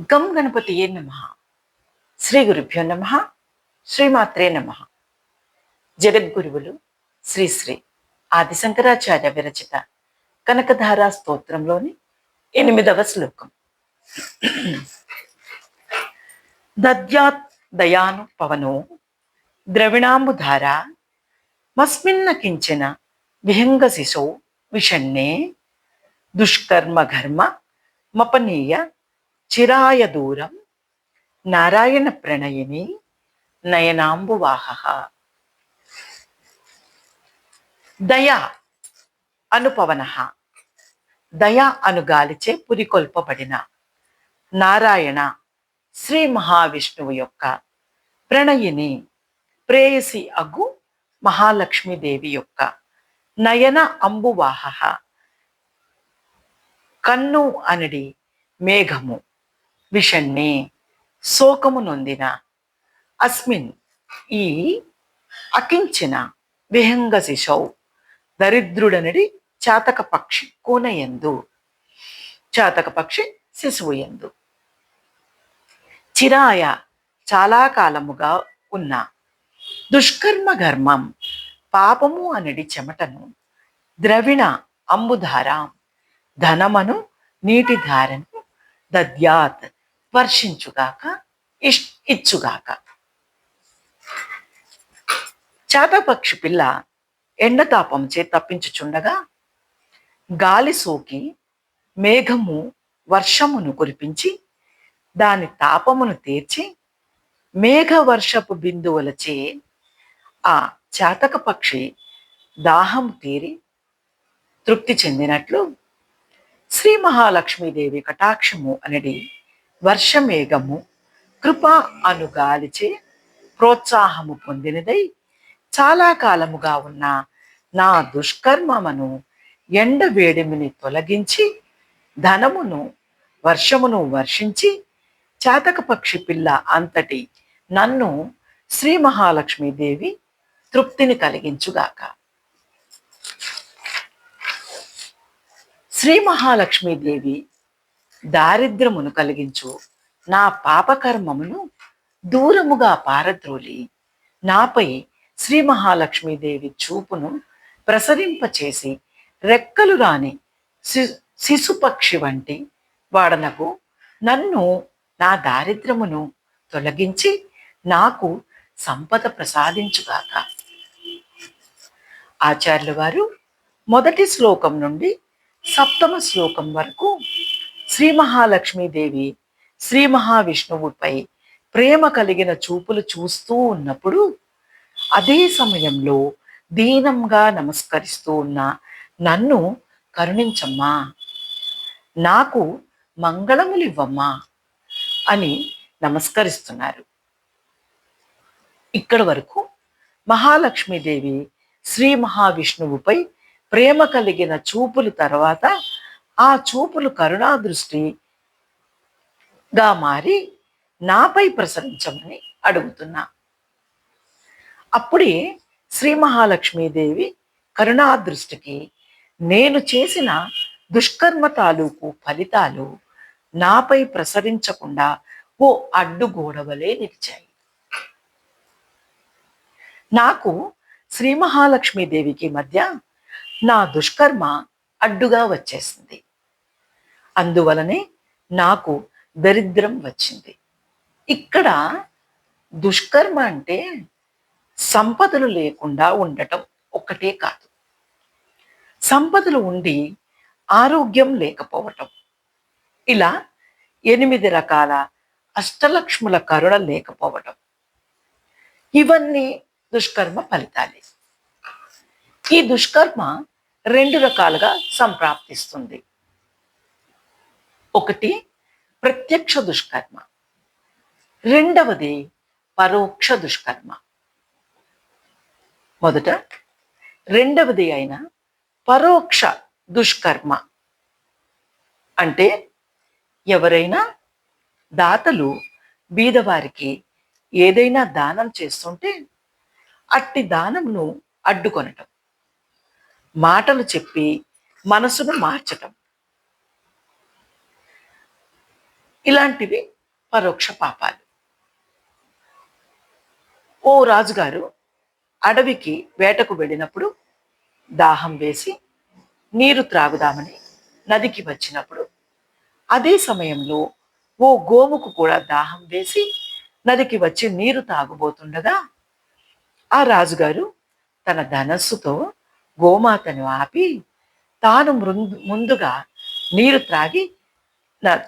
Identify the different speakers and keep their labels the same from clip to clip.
Speaker 1: గం గణపతి ఏ నమ? శ్రీ గురుభ్యో నమ శ్రీమాత్రే నమ. జగద్గురువులు శ్రీ శ్రీ ఆది శంకరాచార్య విరచిత కనకధారా స్తోత్రంలోని ఎనిమిదవ శ్లోకం. దద్యాత్ దయాను పవనో ద్రవిణాంబుధార మస్మిన్న కించిన విహంగ శిశో విషణ్ణే దుష్కర్మ ఘర్మ మపనీయ చిరాయ దూరం నారాయణ ప్రణయిని నయనాంబువాహ. దయా అనుపవన. దయా అనుగాలిచే పురికొల్పబడిన నారాయణ శ్రీ మహావిష్ణువు యొక్క ప్రణయిని ప్రేయసి అగు మహాలక్ష్మీదేవి యొక్క నయన అంబువాహ. కన్ను అనడి మేఘము విషణ్ణి శోకము నొందిన అస్మిన్ ఈ అకించిన విహంగ శిశౌ దరిద్రుడనడి చాతక పక్షి కోనయందు చాతక పక్షి శిశువు ఎందు చిరాయ చాలా కాలముగా ఉన్న దుష్కర్మ ఘర్మం పాపము అనడి చెమటను ద్రవిణ అంబుధార ధనమను నీటి ధారను దద్యాత్ వర్షించుగాక ఇష్ ఇచ్చుగాక. చాతపక్షి పిల్ల ఎండతాపంచే తప్పించుచుండగా గాలి సోకి మేఘము వర్షమును కురిపించి దాని తాపమును తీర్చి మేఘ వర్షపు బిందువులచే ఆ చాతక పక్షి దాహం తీరి తృప్తి చెందినట్లు శ్రీ మహాలక్ష్మీదేవి కటాక్షము అనేది వర్షమేఘము కృప అను గాలిచే ప్రోత్సాహము పొందినదై చాలా కాలముగా ఉన్న నా దుష్కర్మమును ఎండ వేడిమిని తొలగించి ధనమును వర్షమును వర్షించి చాతక పక్షి పిల్ల అంతటి నన్ను శ్రీ మహాలక్ష్మీదేవి తృప్తిని కలిగించుగాక. శ్రీ మహాలక్ష్మీదేవి దారిద్రమును కలిగించు. నా పాపకర్మమును దూరముగా పారద్రోలి. నాపై శ్రీ మహాలక్ష్మీదేవి చూపును ప్రసరింపచేసి రెక్కలు రాని శి- శిశుపక్షి వంటి వాడనకు నన్ను నా దారిద్రమును తొలగించి నాకు సంపద ప్రసాదించుగాక ఆచార్యులు వారు మొదటి శ్లోకం నుండి సప్తమ శ్లోకం వరకు శ్రీ మహాలక్ష్మీదేవి శ్రీ మహావిష్ణువుపై ప్రేమ కలిగిన చూపులు చూస్తూ ఉన్నప్పుడు అదే సమయంలో దీనంగా నమస్కరిస్తూ ఉన్న నన్ను కరుణించమ్మా నాకు మంగళములివ్వమ్మా అని నమస్కరిస్తున్నారు. ఇక్కడ వరకు మహాలక్ష్మీదేవి శ్రీ మహావిష్ణువుపై ప్రేమ కలిగిన చూపులు తర్వాత ఆ చూపులు కరుణా దృష్టిగా మారి నాపై ప్రసరించమని అడుగుతున్నా. అప్పుడే శ్రీ మహాలక్ష్మీదేవి కరుణా దృష్టికి నేను చేసిన దుష్కర్మ తాలూకు ఫలితాలు నాపై ప్రసరించకుండా ఓ అడ్డుగోడవలే నిలిచాయి. నాకు శ్రీ మహాలక్ష్మీదేవికి మధ్య నా దుష్కర్మ అడ్డుగా వచ్చేసింది. అందువలనే నాకు దరిద్రం వచ్చింది. ఇక్కడ దుష్కర్మ అంటే సంపదలు లేకుండా ఉండటం ఒక్కటే కాదు. సంపదలు ఉండి ఆరోగ్యం లేకపోవటం. ఇలా ఎనిమిది రకాల అష్టలక్ష్ముల కరుణ లేకపోవటం. ఇవన్నీ దుష్కర్మ ఫలితాలే. ఈ దుష్కర్మ రెండు రకాలుగా సంప్రాప్తిస్తుంది. ఒకటి ప్రత్యక్ష దుష్కర్మ. రెండవది పరోక్ష దుష్కర్మ. మొదట రెండవది అయిన పరోక్ష దుష్కర్మ. అంటే ఎవరైనా దాతలు బీదవారికి ఏదైనా దానం చేస్తుంటే అట్టి దానంను అడ్డుకొనటం. మాటలు చెప్పి మనసును మార్చటం. ఇలాంటివి పరోక్ష పాపాలు. ఓ రాజుగారు అడవికి వేటకు వెళ్ళినప్పుడు దాహం వేసి నీరు త్రాగుదామని నదికి వచ్చినప్పుడు అదే సమయంలో ఓ గోముకు కూడా దాహం వేసి నదికి వచ్చి నీరు తాగుబోతుండగా ఆ రాజుగారు తన ధనస్సుతో గోమాతను ఆపి తాను మృందు ముందుగా నీరు త్రాగి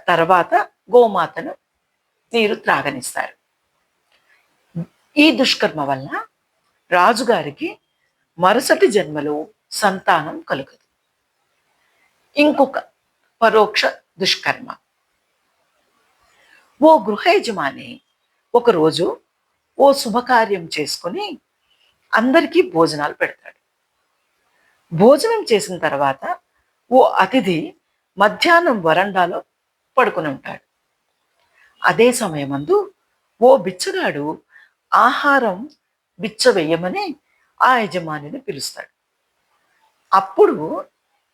Speaker 1: తర్వాత గోమాతను నీరు త్రాగనిస్తారు. ఈ దుష్కర్మ వల్ల రాజుగారికి మరుసటి జన్మలో సంతానం కలుగదు. ఇంకొక పరోక్ష దుష్కర్మ. ఓ గృహ యజమాని ఒకరోజు ఓ శుభకార్యం చేసుకుని అందరికీ భోజనాలు పెడతాడు. భోజనం చేసిన తర్వాత ఓ అతిథి మధ్యాహ్నం వరండాలో పడుకుని ఉంటాడు. అదే సమయమందు ఓ బిచ్చగాడు ఆహారం బిచ్చవేయమని ఆ యజమానిని పిలుస్తాడు. అప్పుడు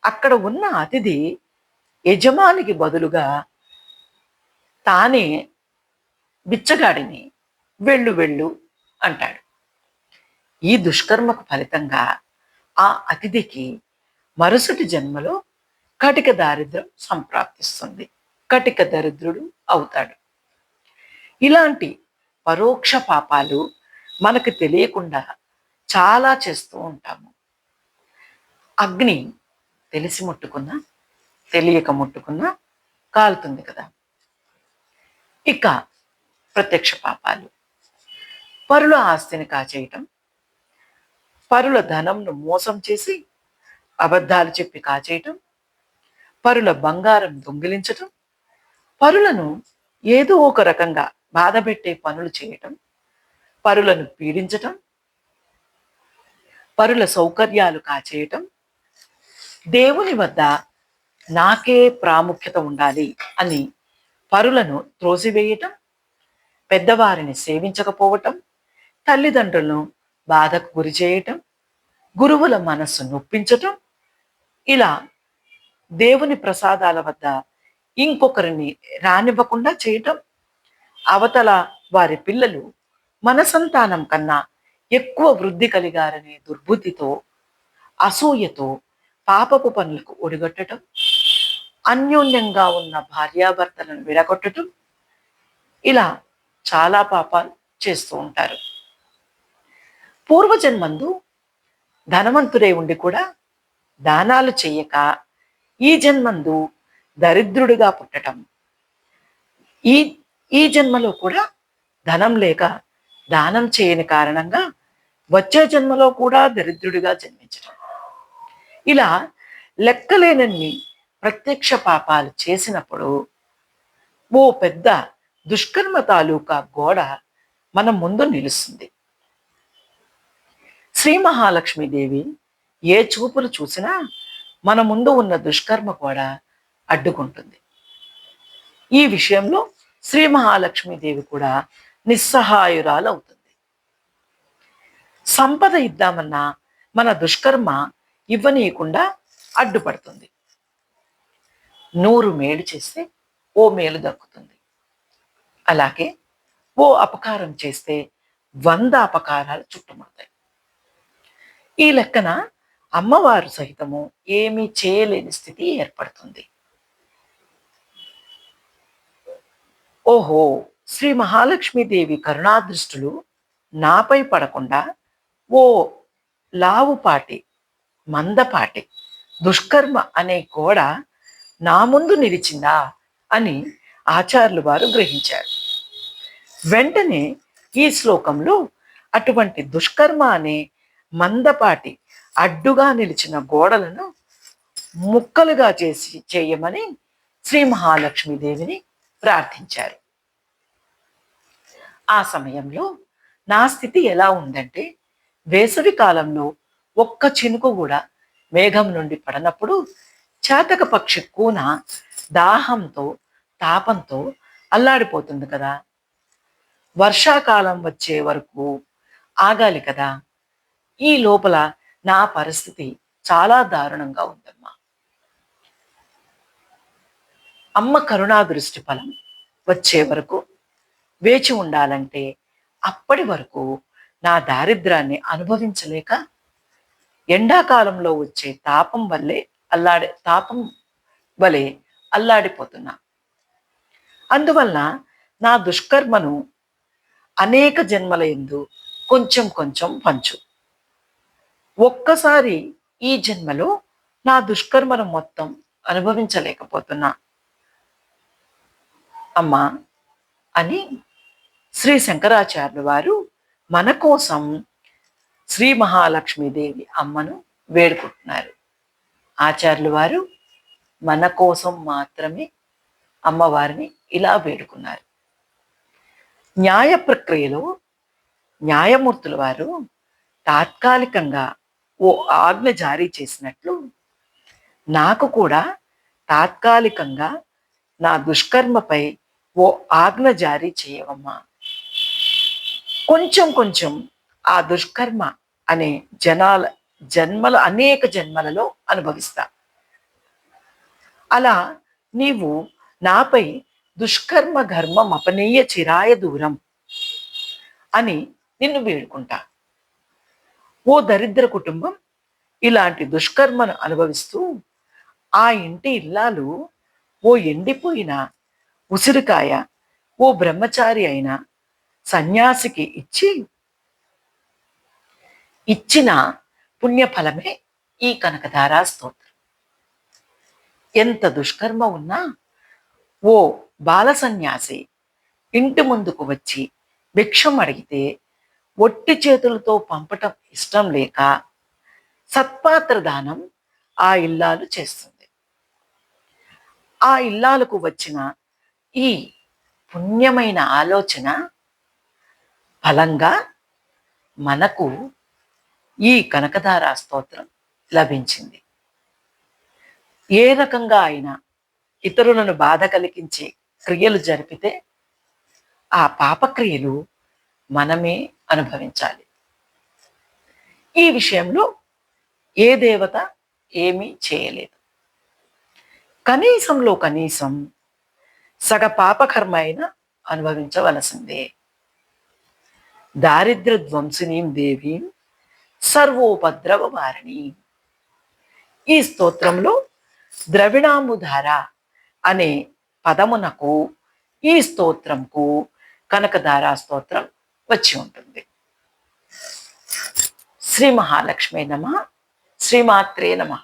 Speaker 1: అక్కడ ఉన్న అతిథి యజమానికి బదులుగా తానే బిచ్చగాడిని వెళ్ళు వెళ్ళు అంటాడు. ఈ దుష్కర్మకు ఫలితంగా ఆ అతిథికి మరుసటి జన్మలో కటిక దారిద్ర్యం సంప్రాప్తిస్తుంది. కటిక దరిద్రుడు అవుతాడు. ఇలాంటి పరోక్ష పాపాలు మనకు తెలియకుండా చాలా చేస్తూ ఉంటాము. అగ్ని తెలిసి ముట్టుకున్నా తెలియక ముట్టుకున్నా కాలుతుంది కదా. ఇక ప్రత్యక్ష పాపాలు. పరుల ఆస్తిని కాచేయటం పరుల ధనంను మోసం చేసి అబద్ధాలు చెప్పి కాచేయటం పరుల బంగారం దొంగిలించటం పరులను ఏదో ఒక రకంగా బాధపెట్టే పనులు చేయటం పరులను పీడించటం పరుల సౌకర్యాలు కాచేయటం దేవుని వద్ద నాకే ప్రాముఖ్యత ఉండాలి అని పరులను త్రోసివేయటం పెద్దవారిని సేవించకపోవటం తల్లిదండ్రులను బాధకు గురి చేయటం గురువుల మనస్సు నొప్పించటం ఇలా దేవుని ప్రసాదాల వద్ద ఇంకొకరిని రానివ్వకుండా చేయటం అవతల వారి పిల్లలు మన సంతానం కన్నా ఎక్కువ వృద్ధి కలిగారనే దుర్బుద్ధితో అసూయతో పాపపు పనులకు ఒడిగట్టడం అన్యోన్యంగా ఉన్న భార్యాభర్తలను విడగొట్టడం ఇలా చాలా పాపాలు చేస్తూ ఉంటారు. పూర్వజన్మందు ధనవంతుడై ఉండి కూడా దానాలు చేయక ఈ జన్మందు దరిద్రుడిగా పుట్టటం. ఈ ఈ జన్మలో కూడా ధనం లేక దానం చేయని కారణంగా వచ్చే జన్మలో కూడా దరిద్రుడిగా జన్మించటం. ఇలా లెక్కలేనన్ని ప్రత్యక్ష పాపాలు చేసినప్పుడు ఓ పెద్ద దుష్కర్మ తాలూకా గోడ మన ముందు నిలుస్తుంది. శ్రీ మహాలక్ష్మీదేవి ఏ చూపులు చూసినా మన ముందు ఉన్న దుష్కర్మ కూడా అడ్డుకుంటుంది. ఈ విషయంలో శ్రీ మహాలక్ష్మీదేవి కూడా నిస్సహాయురాలవుతుంది. సంపద ఇద్దామన్నా మన దుష్కర్మ ఇవ్వనీయకుండా అడ్డుపడుతుంది. నూరు మేలు చేస్తే ఓ మేలు దక్కుతుంది. అలాగే ఓ అపకారం చేస్తే వంద అపకారాలు చుట్టుముడతాయి. ఈ లెక్కన అమ్మవారు సహితము ఏమీ చేయలేని స్థితి ఏర్పడుతుంది. ఓహో శ్రీ మహాలక్ష్మీదేవి కరుణాదృష్టులు నాపై పడకుండా ఓ లావుపాటి మందపాటి దుష్కర్మ అనే గోడ నా ముందు నిలిచిందా అని ఆచార్యులు వారు గ్రహించారు. వెంటనే ఈ శ్లోకంలో అటువంటి దుష్కర్మ అనే మందపాటి అడ్డుగా నిలిచిన గోడలను ముక్కలుగా చేసి చేయమని శ్రీ మహాలక్ష్మీదేవిని ప్రార్థించారు. ఆ సమయంలో నా స్థితి ఎలా ఉందంటే వేసవి కాలంలో ఒక్క చినుకు కూడా మేఘం నుండి పడనప్పుడు చేతక పక్షి కూన దాహంతో తాపంతో అల్లాడిపోతుంది కదా. వర్షాకాలం వచ్చే వరకు ఆగాలి కదా. ఈ లోపల నా పరిస్థితి చాలా దారుణంగా ఉందమ్మా. అమ్మ కరుణా దృష్టి ఫలం వచ్చే వరకు వేచి ఉండాలంటే అప్పటి వరకు నా దారిద్రాన్ని అనుభవించలేక ఎండాకాలంలో వచ్చే తాపం వల్లే అల్లాడే తాపం వలె అల్లాడిపోతున్నా. అందువల్ల నా దుష్కర్మను అనేక జన్మల ఎందు కొంచెం కొంచెం పంచు. ఒక్కసారి ఈ జన్మలో నా దుష్కర్మను మొత్తం అనుభవించలేకపోతున్నా. అమ్మా అని శ్రీ శంకరాచార్యులు వారు మన కోసం శ్రీ మహాలక్ష్మీదేవి అమ్మను వేడుకుంటున్నారు. ఆచార్యులు వారు మన కోసం మాత్రమే అమ్మవారిని ఇలా వేడుకున్నారు. న్యాయ ప్రక్రియలో న్యాయమూర్తుల వారు తాత్కాలికంగా ఓ ఆజ్ఞ జారీ చేసినట్లు నాకు కూడా తాత్కాలికంగా నా దుష్కర్మపై ఓ ఆజ్ఞ జారీ చేయవమ్మా. కొంచెం కొంచెం ఆ దుష్కర్మ అనే జనాల జన్మల అనేక జన్మలలో అనుభవిస్తా. అలా నీవు నాపై దుష్కర్మ ఘర్మం అపనీయ చిరాయ దూరం అని నిన్ను వేడుకుంటా. ఓ దరిద్ర కుటుంబం ఇలాంటి దుష్కర్మను అనుభవిస్తూ ఆ ఇంటి ఇల్లాలు ఓ ఎండిపోయిన ఉసిరికాయ ఓ బ్రహ్మచారి అయిన సన్యాసికి ఇచ్చి ఇచ్చిన పుణ్యఫలమే ఈ కనకధారా స్తోత్రం. ఎంత దుష్కర్మ ఉన్నా ఓ బాల సన్యాసి ఇంటి ముందుకు వచ్చి భిక్షం అడిగితే ఒట్టి చేతులతో పంపటం ఇష్టం లేక సత్పాత్ర దానం ఆ ఇల్లాలు చేస్తుంది. ఆ ఇల్లాలకు వచ్చిన ఈ పుణ్యమైన ఆలోచన ఫలంగా మనకు ఈ కనకధార స్తోత్రం లభించింది. ఏ రకంగా అయినా ఇతరులను బాధ కలిగించే క్రియలు జరిపితే ఆ పాపక్రియలు మనమే అనుభవించాలి. ఈ విషయంలో ఏ దేవత ఏమీ చేయలేదు. కనీసంలో కనీసం సగ పాపకర్మ అయినా అనుభవించవలసిందే. దారిద్ర ధ్వంసినీం దేవీం సర్వోపద్రవ వారిణి ఈ స్తోత్రంలో ద్రవిణాంబుధార అనే పదమునకు ఈ స్తోత్రంకు కనకధారా స్తోత్రం వచ్చి ఉంటుంది. శ్రీ మహాలక్ష్మి నమ. శ్రీమాత్రే నమ.